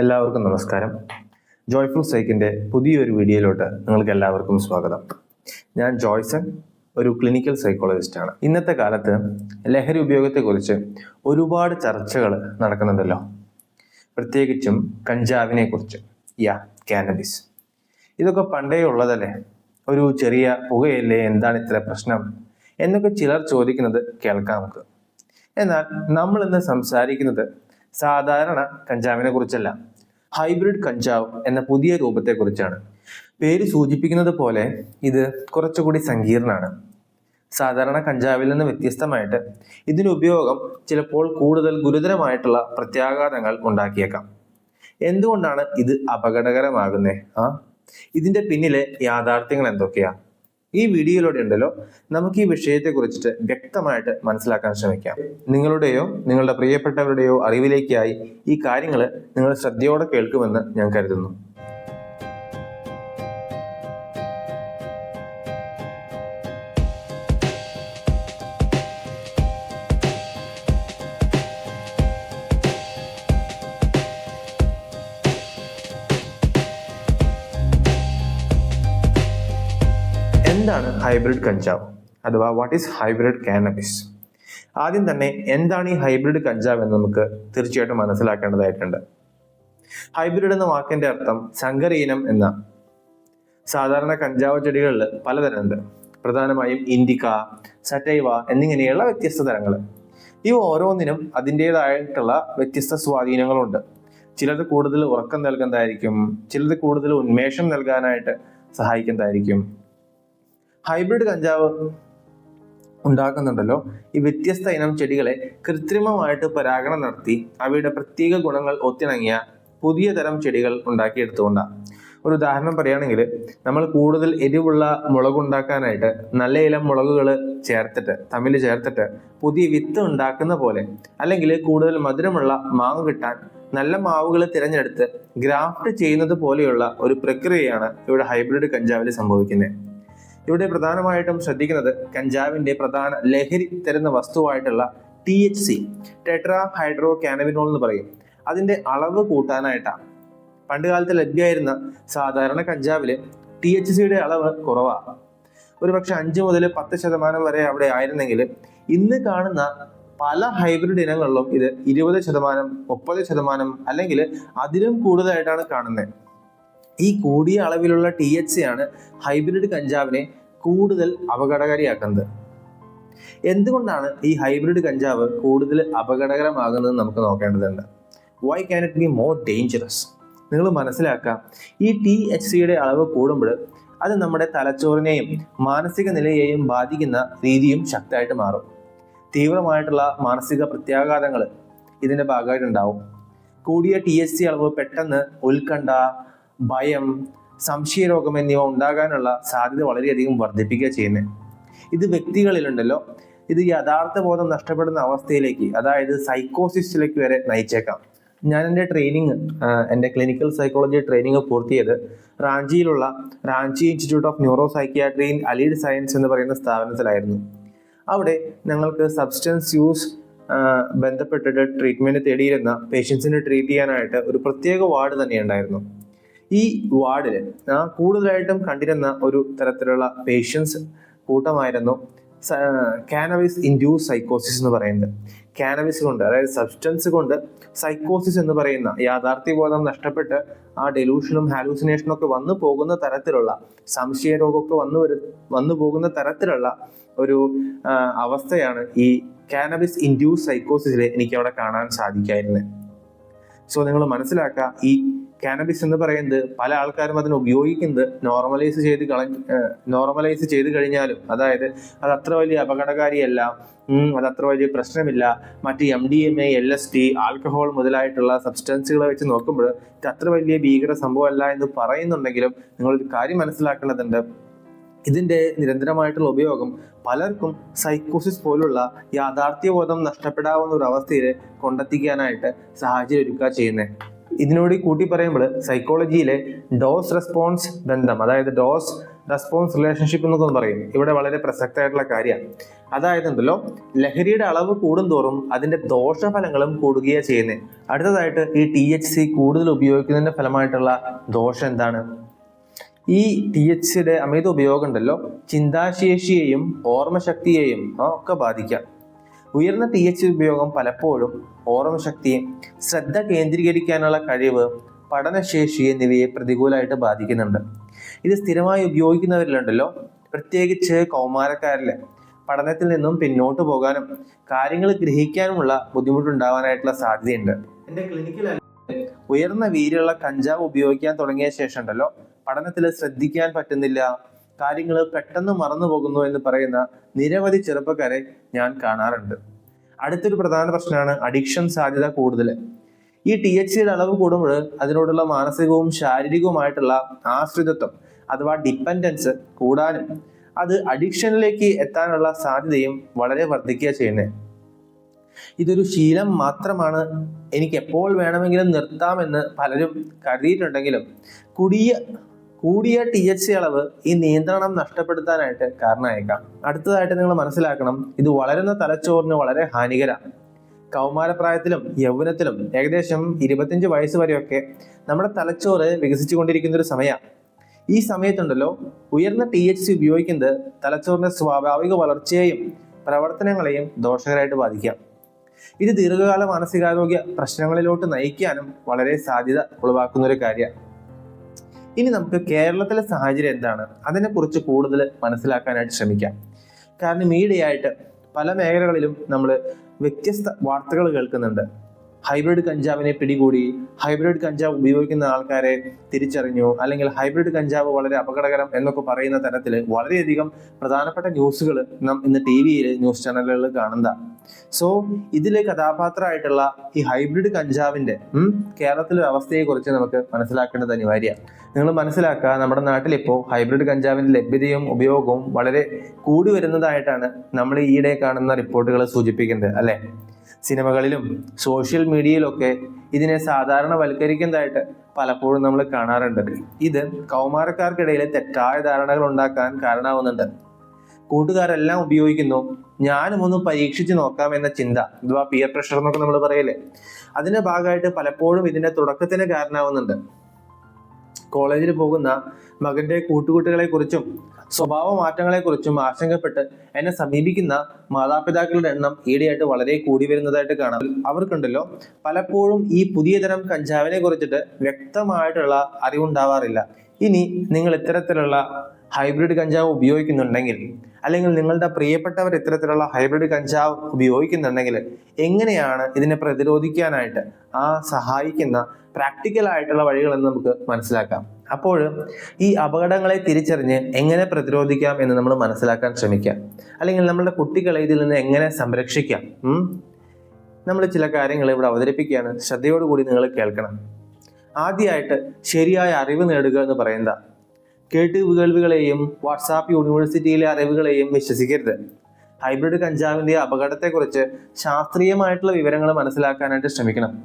എല്ലാവർക്കും നമസ്കാരം. ജോയ്ഫുൾ സൈക്കിന്റെ പുതിയൊരു വീഡിയോയിലോട്ട് നിങ്ങൾക്ക് എല്ലാവർക്കും സ്വാഗതം. ഞാൻ ജോയ്സൺ ഒരു ക്ലിനിക്കൽ സൈക്കോളജിസ്റ്റ് ആണ്. ഇന്നത്തെ കാലത്ത് ലഹരി ഉപയോഗത്തെക്കുറിച്ച് ഒരുപാട് ചർച്ചകൾ നടക്കുന്നുണ്ടല്ലോ. പ്രത്യേകിച്ചും കഞ്ചാവിനെ കുറിച്ച് യാ കാനബിസ് ഇതൊക്കെ പണ്ടേ ഉള്ളതല്ലേ? ഒരു ചെറിയ പുകയല്ലേ? എന്താണ് ഇത്ര പ്രശ്നം? എന്നൊക്കെ ചിലർ ചോദിക്കുന്നത് കേൾക്കാം നമുക്ക്. എന്നാൽ നമ്മൾ ഇന്ന് സംസാരിക്കുന്നത് സാധാരണ കഞ്ചാവിനെ കുറിച്ചല്ല ഹൈബ്രിഡ് കഞ്ചാവ് എന്ന പുതിയ രൂപത്തെക്കുറിച്ചാണ്. പേര് സൂചിപ്പിക്കുന്നത് പോലെ ഇത് കുറച്ചുകൂടി സങ്കീർണമാണ്. സാധാരണ കഞ്ചാവിൽ നിന്ന് വ്യത്യസ്തമായിട്ട് ഇതിന് ഉപയോഗം ചിലപ്പോൾ കൂടുതൽ ഗുരുതരമായിട്ടുള്ള പ്രത്യാഘാതങ്ങൾ ഉണ്ടാക്കിയേക്കാം. എന്തുകൊണ്ടാണ് ഇത് അപകടകരമാകുന്നത് ആ? ഇതിന്റെ പിന്നിലെ യാഥാർത്ഥ്യങ്ങൾ എന്തൊക്കെയാ? ഈ വീഡിയോയിലൂടെ ഉണ്ടല്ലോ. നമുക്ക് ഈ വിഷയത്തെ കുറിച്ചിട്ട് വ്യക്തമായിട്ട് മനസ്സിലാക്കാൻ ശ്രമിക്കാം. നിങ്ങളുടെയോ നിങ്ങളുടെ പ്രിയപ്പെട്ടവരുടെയോ അറിവിലേക്കായി ഈ കാര്യങ്ങൾ നിങ്ങൾ ശ്രദ്ധയോടെ കേൾക്കുമെന്ന് ഞാൻ കരുതുന്നു. എന്താണ് ഹൈബ്രിഡ് കഞ്ചാവ്? അഥവാ വാട്ട് ഈസ് ഹൈബ്രിഡ് കാനബിസ് ആദ്യം തന്നെ എന്താണ് ഈ ഹൈബ്രിഡ് കഞ്ചാവ് എന്ന് നമുക്ക് തീർച്ചയായിട്ടും മനസ്സിലാക്കേണ്ടതായിട്ടുണ്ട്. ഹൈബ്രിഡ് എന്ന വാക്കിന്റെ അർത്ഥം സങ്കരയിനം എന്ന സാധാരണ കഞ്ചാവ് ചെടികളിൽ പലതരമുണ്ട്. പ്രധാനമായും ഇൻഡിക്ക സറ്റൈവ എന്നിങ്ങനെയുള്ള വ്യത്യസ്ത തരങ്ങൾ. ഇവ ഓരോന്നിനും അതിന്റെതായിട്ടുള്ള വ്യത്യസ്ത സ്വാധീനങ്ങളുണ്ട്. ചിലത് കൂടുതൽ ഉറക്കം നൽകുന്നതായിരിക്കും ചിലത് കൂടുതൽ ഉന്മേഷം നൽകാനായിട്ട് സഹായിക്കുന്നതായിരിക്കും. ഹൈബ്രിഡ് കഞ്ചാവ് ഉണ്ടാക്കുന്നുണ്ടല്ലോ. ഈ വ്യത്യസ്ത ഇനം ചെടികളെ കൃത്രിമമായിട്ട് പരാഗണം നടത്തി അവയുടെ പ്രത്യേക ഗുണങ്ങൾ ഒത്തിണങ്ങിയ പുതിയ തരം ചെടികൾ ഉണ്ടാക്കിയെടുത്തുകൊണ്ടാണ് ഒരു ഉദാഹരണം പറയുകയാണെങ്കിൽ നമ്മൾ കൂടുതൽ എരിവുള്ള മുളക് ഉണ്ടാക്കാനായിട്ട് നല്ല ഇലം മുളകുകൾ ചേർത്തിട്ട് തമ്മിൽ ചേർത്തിട്ട് പുതിയ വിത്ത് ഉണ്ടാക്കുന്ന പോലെ അല്ലെങ്കിൽ കൂടുതൽ മധുരമുള്ള മാവ് കിട്ടാൻ നല്ല മാവുകൾ തിരഞ്ഞെടുത്ത് ഗ്രാഫ്റ്റ് ചെയ്യുന്നത് പോലെയുള്ള ഒരു പ്രക്രിയയാണ് ഇവിടെ ഹൈബ്രിഡ് കഞ്ചാവിൽ സംഭവിക്കുന്നത് ഇവിടെ പ്രധാനമായിട്ടും ശ്രദ്ധിക്കുന്നത് കഞ്ചാവിന്റെ പ്രധാന ലഹരി തരുന്ന വസ്തുവായിട്ടുള്ള T H C tetrahydrocannabinol എന്ന് പറയും. അതിന്റെ അളവ് കൂട്ടാനായിട്ടാണ്. പണ്ട് കാലത്ത് ലഭ്യമായിരുന്ന സാധാരണ കഞ്ചാവിൽ ടി എച്ച് സിയുടെ അളവ് കുറവാണ്. ഒരു പക്ഷെ അഞ്ച് മുതൽ പത്ത് ശതമാനം വരെ അവിടെ ആയിരുന്നെങ്കിൽ ഇന്ന് കാണുന്ന പല ഹൈബ്രിഡ് ഇനങ്ങളിലും ഇത് ഇരുപത് ശതമാനം മുപ്പത് ശതമാനം അല്ലെങ്കിൽ അതിലും കൂടുതലായിട്ടാണ് കാണുന്നത്. ഈ കൂടിയ അളവിലുള്ള ടി എച്ച് സി ആണ് ഹൈബ്രിഡ് കഞ്ചാവിനെ കൂടുതൽ അപകടകാരിയാക്കുന്നത്. എന്തുകൊണ്ടാണ് ഈ ഹൈബ്രിഡ് കഞ്ചാവ് കൂടുതൽ അപകടകരമാകുന്നത് നമുക്ക് നോക്കേണ്ടതുണ്ട്? Why can it be more dangerous നിങ്ങൾ മനസ്സിലാക്കുക ഈ ടി എച്ച് സിയുടെ അളവ് കൂടുമ്പോൾ അത് നമ്മുടെ തലച്ചോറിനെയും മാനസിക നിലയെയും ബാധിക്കുന്ന രീതിയും ശക്തമായിട്ട് മാറും. തീവ്രമായിട്ടുള്ള മാനസിക പ്രത്യാഘാതങ്ങൾ ഇതിന്റെ ഭാഗമായിട്ടുണ്ടാവും. കൂടിയ ടി എച്ച് സി അളവ് പെട്ടെന്ന് ഉത്കണ്ഠ ഭയം സംശയരോഗം എന്നിവ ഉണ്ടാകാനുള്ള സാധ്യത വളരെയധികം വർദ്ധിപ്പിക്കുക ചെയ്യുന്നത് ഇത് വ്യക്തികളിലുണ്ടല്ലോ ഇത് യഥാർത്ഥ ബോധം നഷ്ടപ്പെടുന്ന അവസ്ഥയിലേക്ക് അതായത് സൈക്കോസിസിലേക്ക് വരെ നയിച്ചേക്കാം. ഞാൻ എന്റെ ട്രെയിനിങ് എന്റെ ക്ലിനിക്കൽ സൈക്കോളജി ട്രെയിനിങ് പൂർത്തിയത് റാഞ്ചിയിലുള്ള Ranchi institute of neuro psychiatry in allied science എന്ന് പറയുന്ന സ്ഥാപനത്തിലായിരുന്നു. അവിടെ ഞങ്ങൾക്ക് സബ്സ്റ്റൻസ് യൂസ് ബന്ധപ്പെട്ടിട്ട് ട്രീറ്റ്മെന്റ് തേടിയിരുന്ന പേഷ്യൻസിനെ ട്രീറ്റ് ചെയ്യാനായിട്ട് ഒരു പ്രത്യേക വാർഡ് തന്നെ ഉണ്ടായിരുന്നു ഈ വാർഡിൽ കൂടുതലായിട്ടും കണ്ടിരുന്ന ഒരു തരത്തിലുള്ള പേഷ്യൻസ് കൂട്ടമായിരുന്നു കാനബിസ് ഇൻഡ്യൂസ് സൈക്കോസിസ് എന്ന് പറയുന്നത്. കാനബിസ് കൊണ്ട് അതായത് സബ്സ്റ്റൻസ് കൊണ്ട് സൈക്കോസിസ് എന്ന് പറയുന്ന യാഥാർത്ഥ്യബോധം നഷ്ടപ്പെട്ട് ആ ഡെലൂഷനും ഹാലൂസിനേഷനും ഒക്കെ വന്നു പോകുന്ന തരത്തിലുള്ള സംശയരോഗമൊക്കെ വന്നു വരു വന്നു പോകുന്ന തരത്തിലുള്ള ഒരു അവസ്ഥയാണ് ഈ കാനബിസ് ഇൻഡ്യൂസ് സൈക്കോസിസിൽ എനിക്ക് അവിടെ കാണാൻ സാധിക്കായിരുന്നത് സോ നിങ്ങൾ മനസ്സിലാക്കുക ഈ കാനബിസ് എന്ന് പറയുന്നത് പല ആൾക്കാരും അതിന് ഉപയോഗിക്കുന്നത് നോർമലൈസ് ചെയ്ത് കളഞ്ഞ് നോർമലൈസ് ചെയ്ത് കഴിഞ്ഞാലും അതായത് അത് അത്ര വലിയ അപകടകാരിയല്ല അത് അത്ര വലിയ പ്രശ്നമില്ല. മറ്റ് M D M A L S T alcohol മുതലായിട്ടുള്ള സബ്സ്റ്റൻസുകളെ വെച്ച് നോക്കുമ്പോൾ അത്ര വലിയ ഭീകര സംഭവമല്ല എന്ന് പറയുന്നുണ്ടെങ്കിലും നിങ്ങളൊരു കാര്യം മനസ്സിലാക്കേണ്ടതുണ്ട്. ഇതിന്റെ നിരന്തരമായിട്ടുള്ള ഉപയോഗം പലർക്കും സൈക്കോസിസ് പോലുള്ള യാഥാർത്ഥ്യബോധം നഷ്ടപ്പെടാവുന്ന ഒരു അവസ്ഥയിൽ കൊണ്ടെത്തിക്കാനായിട്ട് സാഹചര്യം ഒരുക്കുക ചെയ്യുന്നത് ഇതിനോട് കൂട്ടി പറയുമ്പോൾ സൈക്കോളജിയിലെ ഡോസ് റെസ്പോൺസ് ബന്ധം അതായത് ഡോസ് റെസ്പോൺസ് റിലേഷൻഷിപ്പ് എന്നൊക്കെ പറയും. ഇവിടെ വളരെ പ്രസക്തമായിട്ടുള്ള കാര്യമാണ് അതായത് എന്തല്ലോ ലഹരിയുടെ അളവ് കൂടുന്തോറും അതിന്റെ ദോഷഫലങ്ങളും കൂടുകയാണ് ചെയ്യുന്നത് അടുത്തതായിട്ട് ഈ ടി എച്ച് സി കൂടുതൽ ഉപയോഗിക്കുന്നതിന്റെ ഫലമായിട്ടുള്ള ദോഷം എന്താണ്? ഈ ടി എച്ച് സിയുടെ അമിത ഉപയോഗം ഉണ്ടല്ലോ ചിന്താശേഷിയെയും ഓർമ്മശക്തിയെയും ഒക്കെ ബാധിക്കാം. ഉയർന്ന ടി എച്ച് ഉപയോഗം പലപ്പോഴും ഓർമ്മശക്തിയെ ശ്രദ്ധ കേന്ദ്രീകരിക്കാനുള്ള കഴിവ് പഠനശേഷി എന്നിവയെ പ്രതികൂലമായിട്ട് ബാധിക്കുന്നുണ്ട്. ഇത് സ്ഥിരമായി ഉപയോഗിക്കുന്നവരിലുണ്ടല്ലോ. പ്രത്യേകിച്ച് കൗമാരക്കാരിലെ. പഠനത്തിൽ നിന്നും പിന്നോട്ട് പോകാനും കാര്യങ്ങൾ ഗ്രഹിക്കാനുമുള്ള ബുദ്ധിമുട്ടുണ്ടാവാനായിട്ടുള്ള സാധ്യതയുണ്ട്. എന്റെ ക്ലിനിക്കൽ ഉയർന്ന വീരുള്ള കഞ്ചാവ് ഉപയോഗിക്കാൻ തുടങ്ങിയ ശേഷം ഉണ്ടല്ലോ. പഠനത്തിൽ ശ്രദ്ധിക്കാൻ പറ്റുന്നില്ല. കാര്യങ്ങൾ പെട്ടെന്ന് മറന്നു പോകുന്നു എന്ന് പറയുന്ന നിരവധി ചെറുപ്പക്കാരെ ഞാൻ കാണാറുണ്ട്. അടുത്തൊരു പ്രധാന പ്രശ്നമാണ് അഡിക്ഷൻ സാധ്യത കൂടുതൽ. ഈ ടി എച്ച് സിയുടെ അളവ് കൂടുമ്പോൾ അതിനോടുള്ള മാനസികവും ശാരീരികവുമായിട്ടുള്ള ആശ്രിതത്വം അഥവാ ഡിപ്പെൻഡൻസ് കൂടാനും അത് അഡിക്ഷനിലേക്ക് എത്താനുള്ള സാധ്യതയും വളരെ വർദ്ധിക്കുക ചെയ്യുന്നത് ഇതൊരു ശീലം മാത്രമാണ്. എനിക്ക് എപ്പോൾ വേണമെങ്കിലും നിർത്താമെന്ന് പലരും കരുതിയിട്ടുണ്ടെങ്കിലും കുടിയ കൂടിയ ടി എച്ച് സി അളവ് ഈ നിയന്ത്രണം നഷ്ടപ്പെടുത്താനായിട്ട് കാരണമായേക്കാം. അടുത്തതായിട്ട് നിങ്ങൾ മനസ്സിലാക്കണം ഇത് വളരുന്ന തലച്ചോറിന് വളരെ ഹാനികരമാണ്. കൗമാരപ്രായത്തിലും യൗവനത്തിലും ഏകദേശം ഇരുപത്തിയഞ്ച് വയസ്സ് വരെയൊക്കെ നമ്മുടെ തലച്ചോറ് വികസിച്ചുകൊണ്ടിരിക്കുന്ന ഒരു സമയമാണ്. ഈ സമയത്തുണ്ടല്ലോ ഉയർന്ന ടി എച്ച് സി ഉപയോഗിക്കുന്നത് തലച്ചോറിന്റെ സ്വാഭാവിക വളർച്ചയെയും പ്രവർത്തനങ്ങളെയും ദോഷകരമായിട്ട് ബാധിക്കാം. ഇത് ദീർഘകാല മാനസികാരോഗ്യ പ്രശ്നങ്ങളിലോട്ട് നയിക്കാനും വളരെ സാധ്യത ഉളവാക്കുന്ന ഒരു കാര്യമാണ്. ഇനി നമുക്ക് കേരളത്തിലെ സാഹചര്യം എന്താണ്? അതിനെക്കുറിച്ച് കൂടുതൽ മനസ്സിലാക്കാനായിട്ട് ശ്രമിക്കാം. കാരണം മീഡിയയായിട്ട് പല മേഖലകളിലും നമ്മൾ വ്യത്യസ്ത വാർത്തകൾ കേൾക്കുന്നുണ്ട്. ഹൈബ്രിഡ് കഞ്ചാവിനെ പിടികൂടി ഹൈബ്രിഡ് കഞ്ചാവ് ഉപയോഗിക്കുന്ന ആൾക്കാരെ തിരിച്ചറിഞ്ഞു അല്ലെങ്കിൽ ഹൈബ്രിഡ് കഞ്ചാവ് വളരെ അപകടകരം എന്നൊക്കെ പറയുന്ന തരത്തിൽ വളരെയധികം പ്രധാനപ്പെട്ട ന്യൂസുകൾ നാം ഇന്ന് ടി വിയിൽ ന്യൂസ് ചാനലുകളിൽ കാണുന്നതാണ് സോ ഇതിലെ കഥാപാത്രമായിട്ടുള്ള ഈ ഹൈബ്രിഡ് കഞ്ചാവിന്റെ കേരളത്തിലെ അവസ്ഥയെ കുറിച്ച് നമുക്ക് മനസ്സിലാക്കേണ്ടത് അനിവാര്യമാണ് നിങ്ങൾ മനസ്സിലാക്കുക നമ്മുടെ നാട്ടിൽ ഇപ്പോൾ ഹൈബ്രിഡ് കഞ്ചാവിന്റെ ലഭ്യതയും ഉപയോഗവും വളരെ കൂടി വരുന്നതായിട്ടാണ് നമ്മൾ ഈയിടെ കാണുന്ന റിപ്പോർട്ടുകൾ സൂചിപ്പിക്കുന്നത് അല്ലെ? സിനിമകളിലും സോഷ്യൽ മീഡിയയിലൊക്കെ ഇതിനെ സാധാരണവൽക്കരിക്കുന്നതായിട്ട് പലപ്പോഴും നമ്മൾ കാണാറുണ്ട്. ഇത് കൗമാരക്കാർക്കിടയിൽ തെറ്റായ ധാരണകൾ ഉണ്ടാക്കാൻ കാരണമാവുന്നുണ്ട്. കൂട്ടുകാരെല്ലാം ഉപയോഗിക്കുന്നു. ഞാനും ഒന്ന് പരീക്ഷിച്ച് നോക്കാം എന്ന ചിന്ത. അഥവാ പിയർ പ്രഷർ എന്നൊക്കെ നമ്മൾ പറയല്ലേ അതിന്റെ ഭാഗമായിട്ട് പലപ്പോഴും ഇതിന്റെ തുടക്കത്തിന് കാരണമാവുന്നുണ്ട്. കോളേജിൽ പോകുന്ന മകന്റെ കൂട്ടുകൂട്ടുകളെ കുറിച്ചും സ്വഭാവ മാറ്റങ്ങളെ കുറിച്ചും ആശങ്കപ്പെട്ട് എന്നെ സമീപിക്കുന്ന മാതാപിതാക്കളുടെ എണ്ണം ഈടെയായിട്ട് വളരെ കൂടി വരുന്നതായിട്ട് കാണാം. അവർക്കുണ്ടല്ലോ പലപ്പോഴും ഈ പുതിയ തരം കഞ്ചാവിനെ കുറിച്ചിട്ട് വ്യക്തമായിട്ടുള്ള അറിവുണ്ടാവാറില്ല. ഇനി നിങ്ങൾ ഇത്തരത്തിലുള്ള ഹൈബ്രിഡ് കഞ്ചാവ് ഉപയോഗിക്കുന്നുണ്ടെങ്കിൽ അല്ലെങ്കിൽ നിങ്ങളുടെ പ്രിയപ്പെട്ടവർ ഇത്തരത്തിലുള്ള ഹൈബ്രിഡ് കഞ്ചാവ് ഉപയോഗിക്കുന്നുണ്ടെങ്കിൽ എങ്ങനെയാണ് ഇതിനെ പ്രതിരോധിക്കാനായിട്ട് ആ സഹായിക്കുന്ന പ്രാക്ടിക്കൽ ആയിട്ടുള്ള വഴികളെന്ന് നമുക്ക് മനസ്സിലാക്കാം. അപ്പോൾ ഈ അപകടങ്ങളെ തിരിച്ചറിഞ്ഞ് എങ്ങനെ പ്രതിരോധിക്കാം എന്ന് നമ്മൾ മനസ്സിലാക്കാൻ ശ്രമിക്കാം. അല്ലെങ്കിൽ നമ്മുടെ കുട്ടികളെ ഇതിൽ നിന്ന് എങ്ങനെ സംരക്ഷിക്കാം? നമ്മൾ ചില കാര്യങ്ങൾ ഇവിടെ അവതരിപ്പിക്കുകയാണ്. ശ്രദ്ധയോടുകൂടി നിങ്ങൾ കേൾക്കണം. ആദ്യമായിട്ട് ശരിയായ അറിവ് നേടുക എന്ന് പറയുന്നത് കേട്ട് കേൾവികളെയും വാട്സാപ്പ് യൂണിവേഴ്സിറ്റിയിലെ അറിവുകളെയും വിശ്വസിക്കരുത്. ഹൈബ്രിഡ് കഞ്ചാവിന്റെ അപകടത്തെക്കുറിച്ച് ശാസ്ത്രീയമായിട്ടുള്ള വിവരങ്ങൾ മനസ്സിലാക്കാനായിട്ട് ശ്രമിക്കണം.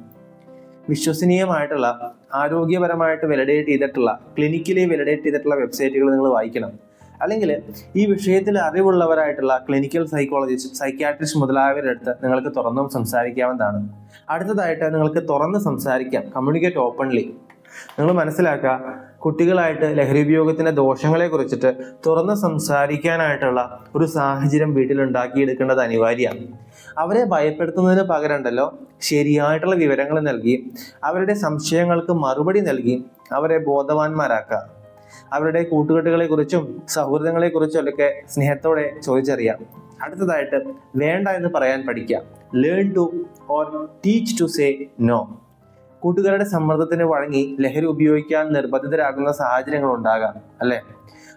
വിശ്വസനീയമായിട്ടുള്ള ആരോഗ്യപരമായിട്ട് വെലിഡേറ്റ് ചെയ്തിട്ടുള്ള ക്ലിനിക്കലി വെലിഡേറ്റ് ചെയ്തിട്ടുള്ള വെബ്സൈറ്റുകൾ നിങ്ങൾ വായിക്കണം. അല്ലെങ്കിൽ ഈ വിഷയത്തിൽ അറിവുള്ളവരായിട്ടുള്ള ക്ലിനിക്കൽ സൈക്കോളജിസ്റ്റ് സൈക്യാട്രിസ്റ്റ് മുതലായവരുടെ അടുത്ത് നിങ്ങൾക്ക് തുറന്നും സംസാരിക്കാവുന്നതാണ്. അടുത്തതായിട്ട് നിങ്ങൾക്ക് തുറന്ന് സംസാരിക്കാം. കമ്മ്യൂണിക്കേറ്റ് ഓപ്പൺലി നിങ്ങൾ മനസ്സിലാക്കുക കുട്ടികളായിട്ട് ലഹരി ഉപയോഗത്തിന്റെ ദോഷങ്ങളെ കുറിച്ചിട്ട് തുറന്ന് സംസാരിക്കാനായിട്ടുള്ള ഒരു സാഹചര്യം വീട്ടിൽ ഉണ്ടാക്കിയെടുക്കേണ്ടത് അനിവാര്യമാണ്. അവരെ ഭയപ്പെടുത്തുന്നതിന് പകരണ്ടല്ലോ ശരിയായിട്ടുള്ള വിവരങ്ങൾ നൽകി അവരുടെ സംശയങ്ങൾക്ക് മറുപടി നൽകി അവരെ ബോധവാന്മാരാക്കുക. അവരുടെ കൂട്ടുകെട്ടുകളെ കുറിച്ചും സൗഹൃദങ്ങളെ കുറിച്ചും ഒക്കെ സ്നേഹത്തോടെ ചോദിച്ചറിയാം. അടുത്തതായിട്ട് വേണ്ട എന്ന് പറയാൻ പഠിക്കുക. Learn to or teach to say no കൂട്ടുകാരുടെ സമ്മർദ്ദത്തിന് വഴങ്ങി ലഹരി ഉപയോഗിക്കാൻ നിർബന്ധിതരാകുന്ന സാഹചര്യങ്ങൾ ഉണ്ടാകാം അല്ലെ?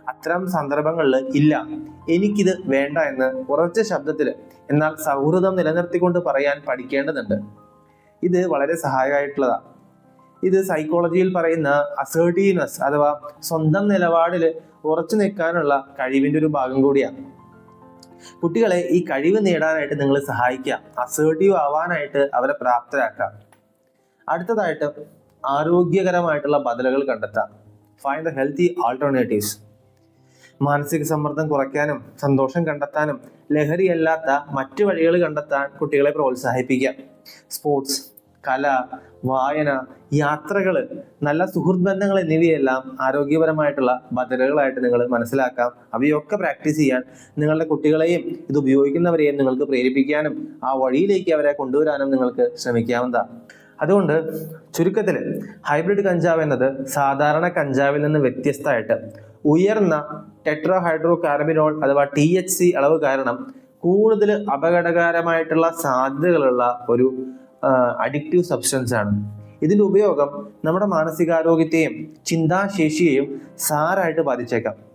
അത്തരം സന്ദർഭങ്ങളിൽ ഇല്ല എനിക്കിത് വേണ്ട എന്ന് ഉറച്ച ശബ്ദത്തിൽ എന്നാൽ സൗഹൃദം നിലനിർത്തിക്കൊണ്ട് പറയാൻ പഠിക്കേണ്ടതുണ്ട്. ഇത് വളരെ സഹായമായിട്ടുള്ളതാണ് ഇത് സൈക്കോളജിയിൽ പറയുന്ന അസേർട്ടീവ്നെസ് അഥവാ സ്വന്തം നിലപാടിൽ ഉറച്ചു നിൽക്കാനുള്ള കഴിവിന്റെ ഒരു ഭാഗം കൂടിയാണ് കുട്ടികളെ ഈ കഴിവ് നേടാനായിട്ട് നിങ്ങൾ സഹായിക്കുക അസേർട്ടീവ് ആവാനായിട്ട് അവരെ പ്രാപ്തരാക്കുക. അടുത്തതായിട്ട് ആരോഗ്യകരമായിട്ടുള്ള ബദലുകൾ കണ്ടെത്താം ഫൈൻഡ് ദ ഹെൽത്തി ആൾട്ടർനേറ്റീവ്സ് മാനസിക സമ്മർദ്ദം കുറയ്ക്കാനും സന്തോഷം കണ്ടെത്താനും ലഹരിയല്ലാത്ത മറ്റു വഴികൾ കണ്ടെത്താൻ കുട്ടികളെ പ്രോത്സാഹിപ്പിക്കാം സ്പോർട്സ് കല വായന യാത്രകൾ നല്ല സുഹൃത്ത് ബന്ധങ്ങൾ എന്നിവയെല്ലാം ആരോഗ്യപരമായിട്ടുള്ള ബദലുകളായിട്ട് നിങ്ങൾ മനസ്സിലാക്കാം. അവയൊക്കെ പ്രാക്ടീസ് ചെയ്യാൻ നിങ്ങളുടെ കുട്ടികളെയും ഇത് ഉപയോഗിക്കുന്നവരെയും നിങ്ങൾക്ക് പ്രേരിപ്പിക്കാനും ആ വഴിയിലേക്ക് അവരെ കൊണ്ടുവരാനും നിങ്ങൾക്ക് ശ്രമിക്കാവുന്നതാണ്. അതുകൊണ്ട് ചുരുക്കത്തിൽ ഹൈബ്രിഡ് കഞ്ചാവ് എന്നത് സാധാരണ കഞ്ചാവിൽ നിന്ന് വ്യത്യസ്തമായിട്ട് ഉയർന്ന ടെട്രാ ഹൈഡ്രോ കാർബിനോൾ അഥവാ ടി എച്ച് സി അളവ് കാരണം കൂടുതൽ അപകടകരമായിട്ടുള്ള സാധ്യതകളുള്ള ഒരു അഡിക്റ്റീവ് സബ്സ്റ്റൻസ് ആണ്. ഇതിന്റെ ഉപയോഗം നമ്മുടെ മാനസികാരോഗ്യത്തെയും ചിന്താശേഷിയെയും സാറായിട്ട് ബാധിച്ചേക്കാം.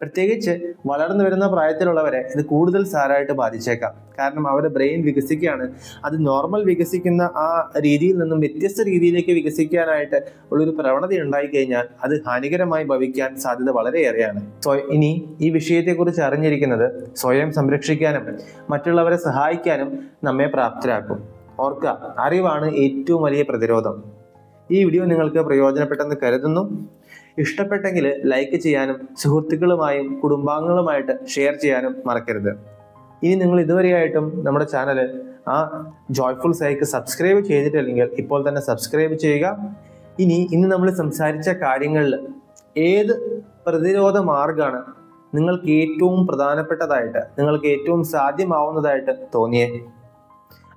പ്രത്യേകിച്ച് വളർന്നു വരുന്ന പ്രായത്തിലുള്ളവരെ ഇത് കൂടുതൽ സാരമായിട്ട് ബാധിച്ചേക്കാം. കാരണം അവരുടെ ബ്രെയിൻ വികസിക്കുകയാണ്. അത് നോർമൽ വികസിക്കുന്ന ആ രീതിയിൽ നിന്നും വ്യത്യസ്ത രീതിയിലേക്ക് വികസിക്കാനായിട്ട് ഉള്ളൊരു പ്രവണത ഉണ്ടായി കഴിഞ്ഞാൽ അത് ഹാനികരമായി ഭവിക്കാൻ സാധ്യത വളരെയേറെയാണ്. സോ ഇനി ഈ വിഷയത്തെക്കുറിച്ച് അറിഞ്ഞിരിക്കുന്നത് സ്വയം സംരക്ഷിക്കാനും മറ്റുള്ളവരെ സഹായിക്കാനും നമ്മെ പ്രാപ്തരാക്കും. ഓർക്കുക അറിവാണ് ഏറ്റവും വലിയ പ്രതിരോധം. ഈ വീഡിയോ നിങ്ങൾക്ക് പ്രയോജനപ്പെട്ടെന്ന് കരുതുന്നു. ഇഷ്ടപ്പെട്ടെങ്കിൽ ലൈക്ക് ചെയ്യാനും സുഹൃത്തുക്കളുമായും കുടുംബാംഗങ്ങളുമായിട്ട് ഷെയർ ചെയ്യാനും മറക്കരുത്. ഇനി നിങ്ങൾ ഇതുവരെയായിട്ടും നമ്മുടെ ചാനൽ ആ ജോയ്ഫുൾ സൈക്ക് സബ്സ്ക്രൈബ് ചെയ്തിട്ടില്ലെങ്കിൽ ഇപ്പോൾ തന്നെ സബ്സ്ക്രൈബ് ചെയ്യുക. ഇനി ഇന്ന് നമ്മൾ സംസാരിച്ച കാര്യങ്ങളിൽ ഏത് പ്രതിരോധ മാർഗമാണ് നിങ്ങൾക്ക് ഏറ്റവും പ്രധാനപ്പെട്ടതായിട്ട് നിങ്ങൾക്ക് ഏറ്റവും സാധ്യമാവുന്നതായിട്ട് തോന്നിയേ?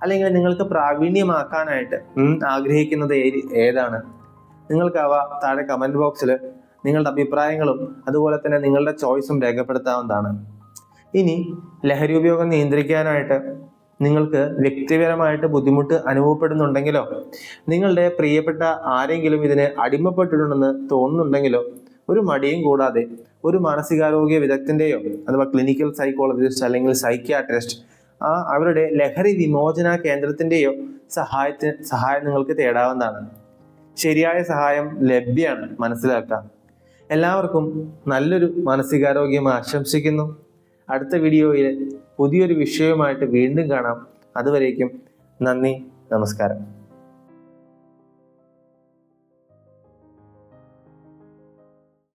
അല്ലെങ്കിൽ നിങ്ങൾക്ക് പ്രാവീണ്യമാക്കാനായിട്ട് ആഗ്രഹിക്കുന്നത് ഏതാണ്? നിങ്ങൾക്ക് അവ താഴെ കമന്റ് ബോക്സിൽ നിങ്ങളുടെ അഭിപ്രായങ്ങളും അതുപോലെ തന്നെ നിങ്ങളുടെ ചോയ്സും രേഖപ്പെടുത്താവുന്നതാണ്. ഇനി ലഹരി ഉപയോഗം നിയന്ത്രിക്കാനായിട്ട് നിങ്ങൾക്ക് വ്യക്തിപരമായിട്ട് ബുദ്ധിമുട്ട് അനുഭവപ്പെടുന്നുണ്ടെങ്കിലോ നിങ്ങളുടെ പ്രിയപ്പെട്ട ആരെങ്കിലും ഇതിന് അടിമപ്പെട്ടിട്ടുണ്ടെന്ന് തോന്നുന്നുണ്ടെങ്കിലോ ഒരു മടിയും കൂടാതെ ഒരു മാനസികാരോഗ്യ വിദഗ്ധന്റെയോ അഥവാ ക്ലിനിക്കൽ സൈക്കോളജിസ്റ്റ് അല്ലെങ്കിൽ സൈക്യാട്രിസ്റ്റ് ആ അവരുടെ ലഹരി വിമോചന കേന്ദ്രത്തിന്റെയോ സഹായത്തിന് സഹായം നിങ്ങൾക്ക് തേടാവുന്നതാണ്. ശരിയായ സഹായം ലഭ്യമാണ് മനസ്സിലാക്കാം എല്ലാവർക്കും നല്ലൊരു മാനസികാരോഗ്യം ആശംസിക്കുന്നു. അടുത്ത വീഡിയോയിൽ പുതിയൊരു വിഷയവുമായിട്ട് വീണ്ടും കാണാം. അതുവരേക്കും നന്ദി നമസ്കാരം.